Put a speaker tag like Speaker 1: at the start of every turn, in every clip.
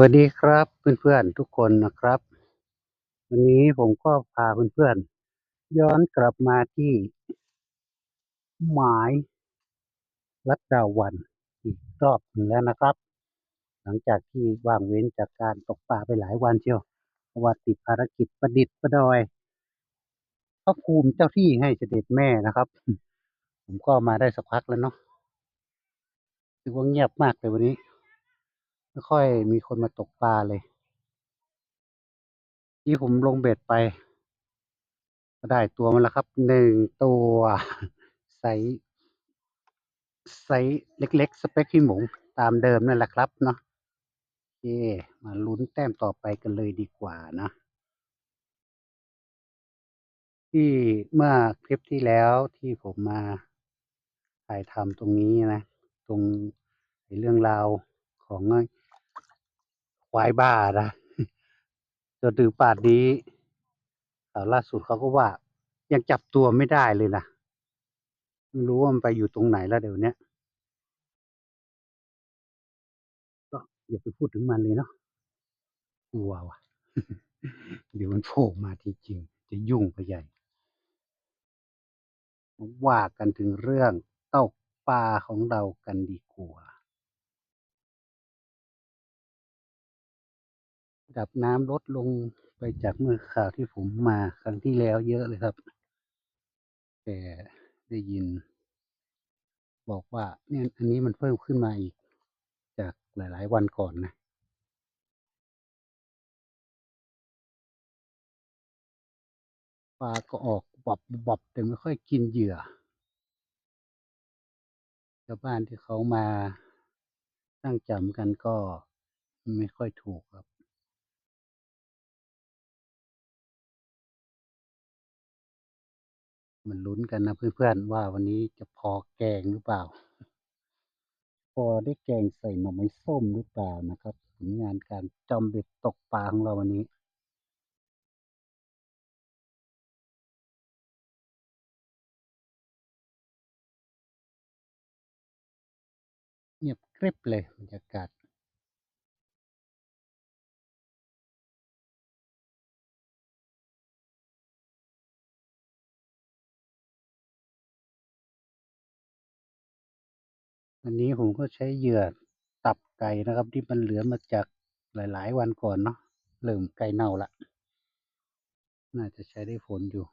Speaker 1: วัสดีครับเพื่อนๆทุกคนนะครับ วันนี้ผมก็พาเพื่อนๆย้อนกลับมาที่ หมายรัดดาวันอีกรอบหนึ่งแล้วนะครับ หลังจากที่ว่างเว้นจากการตกปลาไปหลายวันเชียวเพราะว่าติดภารกิจประดิษฐ์ประดอยพระภูมิเจ้าที่ให้เสด็จแม่นะครับ ผมก็มาได้สักพักแล้วเนาะถือว่าเงียบมากเลยวันนี้ ไม่ค่อยมีคนมาตกปลาเลย ที่ผมลงเบ็ดไป ก็ได้ตัวมาแล้วครับหนึ่งตัวไซส์ไซส์เล็กๆ สเปคพี่หมูตามเดิมนั่นแหละครับเนาะโอเคมาลุ้นแต้มต่อไปกันเลยดีกว่านะที่เมื่อคลิปที่แล้วที่ผมมาถ่ายทำตรงนี้นะ ตรงในเรื่องราวของ ควายบ้านะจนถึงป่านนี้ข่าวล่าสุดเขาก็ว่า ยังจับตัวไม่ได้เลยนะไม่รู้ว่ามันไปอยู่ตรงไหนแล้วเดี๋ยวนี้ก็อย่าไปพูดถึงมันเลยเนาะกลัวว่ะ เดี๋ยวมันโผล่มาทีจริง จะยุ่งไปใหญ่ ว่ากันถึงเรื่องตกปลาของเรากันดีกว่า ระดับน้ำลดลงไปจากเมื่อข่าวที่ผมมาครั้งที่แล้วเยอะเลยครับ แต่ได้ยิน บอกว่าเนี่ยอันนี้มันเพิ่มขึ้นมาอีก จากหลาย ๆ วันก่อนนะปลาก็ออกบับบับแต่ไม่ค่อยกินเหยื่อชาวบ้านที่เขามาตั้งจำกันก็ไม่ค่อยถูกครับ มันลุ้นกันนะเพื่อนๆว่าวันนี้จะพอแกงหรือเปล่า พอได้แกงใส่หน่อไม้ส้มหรือเปล่านะครับผลงานการจอมเบ็ดตกปลาของเราวันนี้เงียบกริบเลยบรรยากาศ วันนี้ผมก็ใช้เหยื่อตับไก่นะครับ ที่มันเหลือมาจากหลาย ๆ วันก่อนเนาะเริ่มไก่เน่าละ น่าจะใช้ได้ผลอยู่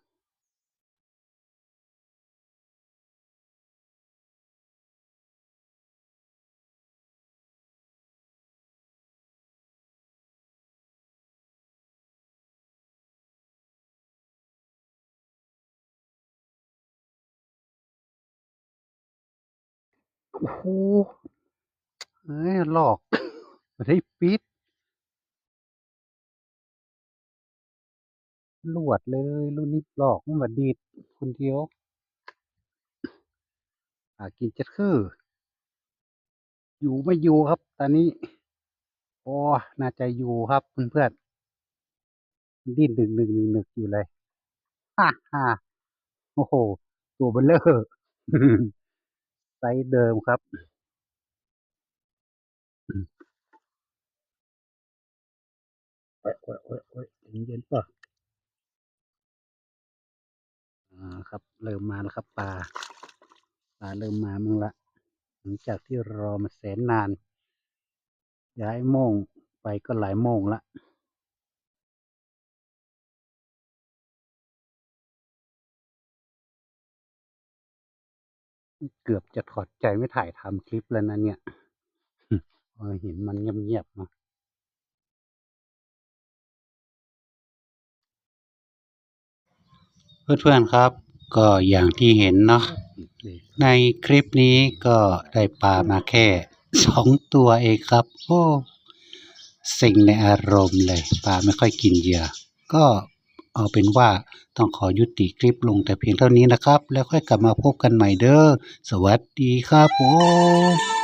Speaker 1: โอ้โหเอ้ยหลอกไม่ได้ปิดลวดเลยรุ่นนี้หลอกมันมาดีดคนเดียวหากินจะคืออยู่ไม่อยู่ครับ ตอนนี้ โอ้น่าจะอยู่ครับเพื่อนๆดิ้นดึงดึงดึงดึงอยู่เลยฮ่าฮ่าโอ้โห ตัวเบลเลอร์ ไซส์เดิมครับ โอ้ยโอ้ยโอ้ยโอ้ยเย็นป่ะอ่าครับ เริ่มมาแล้วครับปลาปลาเริ่มมามึงละหลังจากที่รอมาแสนนาน ย้ายโมงไปก็หลายโมงละ เกือบจะถอดใจไม่ถ่ายทำคลิปแล้วนะเนี่ยเห็นมันเงียบๆเนาะเพื่อนๆครับ ก็อย่างที่เห็นเนาะในคลิปนี้ก็ได้ปลามาแค่สองตัวเองครับ โอ้สิ่งในอารมณ์เลยปลาไม่ค่อยกินเหยื่อก็ เอาเป็นว่าต้องขอยุติคลิปลงแต่เพียงเท่านี้นะครับ แล้วค่อยกลับมาพบกันใหม่เด้อ สวัสดีครับผม